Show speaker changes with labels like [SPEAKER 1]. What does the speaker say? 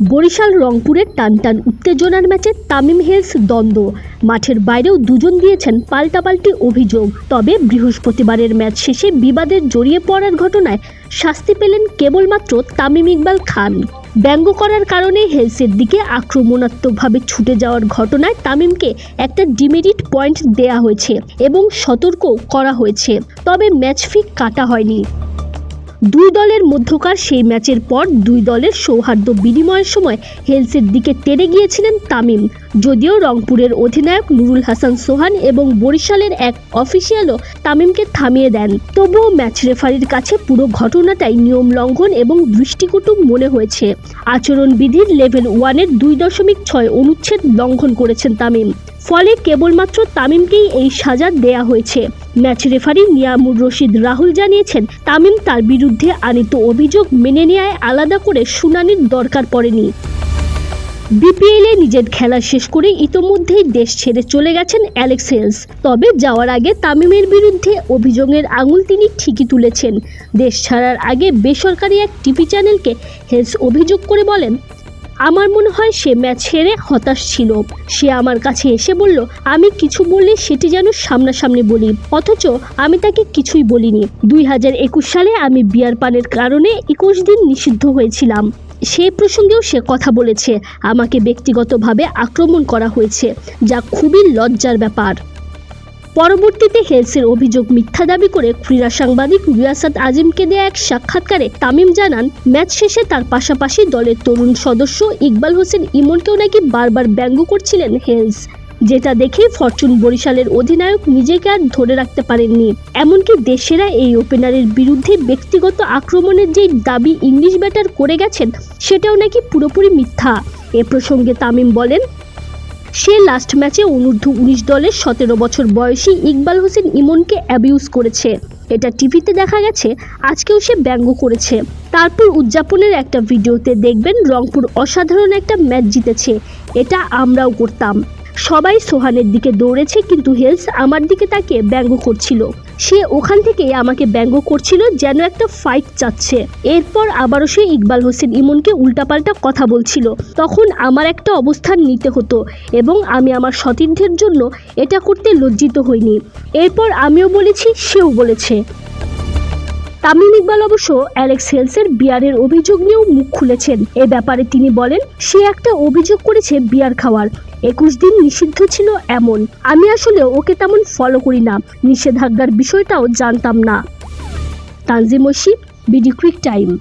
[SPEAKER 1] বরিশাল রংপুরের টানটান উত্তেজনার ম্যাচে তামিম হেলস দ্বন্দ্ব। মাঠের বাইরেও দুজন দিয়েছেন পাল্টাপাল্টি অভিযোগ। তবে বৃহস্পতিবারের ম্যাচ শেষে বিবাদের জড়িয়ে পড়ার ঘটনায় শাস্তি পেলেন কেবলমাত্র তামিম ইকবাল খান। ব্যঙ্গ করার কারণে হেলসের দিকে আক্রমণাত্মকভাবে ছুটে যাওয়ার ঘটনায় তামিমকে একটা ডিমেরিট পয়েন্ট দেয়া হয়েছে এবং সতর্ক করা হয়েছে। তবে ম্যাচ ফি কাটা হয়নি। দুই দলের মধ্যকার সেই ম্যাচের পর দুই দলের সৌহার্দ্য বিনিময়ের সময় হেলসের দিকে টেনে গিয়েছিলেন তামিম। যদিও রংপুরের অধিনায়ক নুরুল হাসান সোহান এবং বরিশালের এক অফিসিয়ালও তামিমকে থামিয়ে দেন। তবুও ম্যাচ রেফারির কাছে পুরো ঘটনাটাই নিয়ম লঙ্ঘন এবং দৃষ্টিকটু মনে হয়েছে। আচরণবিধির লেভেল ওয়ানের দুই দশমিক ছয় অনুচ্ছেদ লঙ্ঘন করেছেন তামিম। ফলে কেবলমাত্র তামিমকেই এই সাজা দেয়া হয়েছে। ম্যাচ রেফারি নিয়ামুর রশিদ রাহুল জানিয়েছেন, তামিম তার বিরুদ্ধে আনিত অভিযোগ মেনে নেয় আলাদা করে শুনানির দরকার পড়েনি। বিপিএলে নিজের খেলা শেষ করে ইতোমধ্যেই দেশ ছেড়ে চলে গেছেন অ্যালেক্স হেলস। তবে যাওয়ার আগে তামিমের বিরুদ্ধে অভিযোগের আঙুল তিনি ঠিকই তুলেছেন। দেশ ছাড়ার আগে বেসরকারি এক টিভি চ্যানেলকে হেলস অভিযোগ করে বলেন আমার মনে হয় সে ম্যাচ হেরে হতাশ ছিল। সে আমার কাছে এসে বলল, আমি কিছু বললে সেটি যেন সামনাসামনি বলি। অথচ আমি তাকে কিছুই বলিনি। দুই হাজার একুশ সালে আমি বিয়ার পানের কারণে একুশ দিন নিষিদ্ধ হয়েছিলাম। সেই প্রসঙ্গেও সে কথা বলেছে। আমাকে ব্যক্তিগতভাবে আক্রমণ করা হয়েছে, যা খুবই লজ্জার ব্যাপার। পরবর্তীতে হেলসের অভিযোগ মিথ্যা দাবি করে ক্রীড়া সাংবাদিক রিয়াসাত আজিমকে দেয়া এক সাক্ষাৎকারে তামিম জানান, ম্যাচ শেষে তার পাশাপাশি দলের তরুণ সদস্য ইকবাল হোসেন ইমনকেও নাকি বারবার ব্যঙ্গ করছিলেন হেলস। যেটা দেখে ফরচুন বরিশালের অধিনায়ক নিজেকে আর ধরে রাখতে পারেননি। এমনকি দেশেরা এই ওপেনারের বিরুদ্ধে ব্যক্তিগত আক্রমণের যে দাবি ইংলিশ ব্যাটার করে গেছেন, সেটাও নাকি পুরোপুরি মিথ্যা। এ প্রসঙ্গে তামিম বলেন সে লাস্ট ম্যাচে অনূর্ধ্ব উনিশ দলের সতেরো বছর বয়সী ইকবাল হোসেন ইমনকে অ্যাবিউজ করেছে। এটা টিভিতে দেখা গেছে, আজকেও সে ব্যঙ্গ করেছে। তারপর উদযাপনের একটা ভিডিওতে দেখবেন রংপুর অসাধারণ একটা ম্যাচ জিতেছে। এটা আমরাও করতাম। সবাই সোহানের দিকে দৌড়েছে, কিন্তু হেলস আমার দিকে তাকে ব্যঙ্গ করছিল। সে ওখান থেকে আমাকে ব্যঙ্গ করছিল, যেন একটা ফাইট চাচ্ছে। এরপর আবারও সে ইকবাল হোসেন ইমনকে উল্টাপাল্টা কথা বলছিল। তখন আমার একটা অবস্থান নিতে হতো এবং আমি আমার সতীর্থের জন্য এটা করতে লজ্জিত হইনি। এরপর আমিও বলেছি, সেও বলেছে। তামিম ইকবাল অবশ্য অ্যালেক্স হেলসের বিয়ারের অভিযোগ নিয়েও মুখ খুলেছেন। এ ব্যাপারে তিনি বলেন, সে একটা অভিযোগ করেছে বিয়ার খাওয়ার। একুশ দিন নিষিদ্ধ ছিল এমন। আমি আসলে ওকে তেমন ফলো করি না। নিষেধাজ্ঞার বিষয়টাও জানতাম না। Tanzim BD cric time.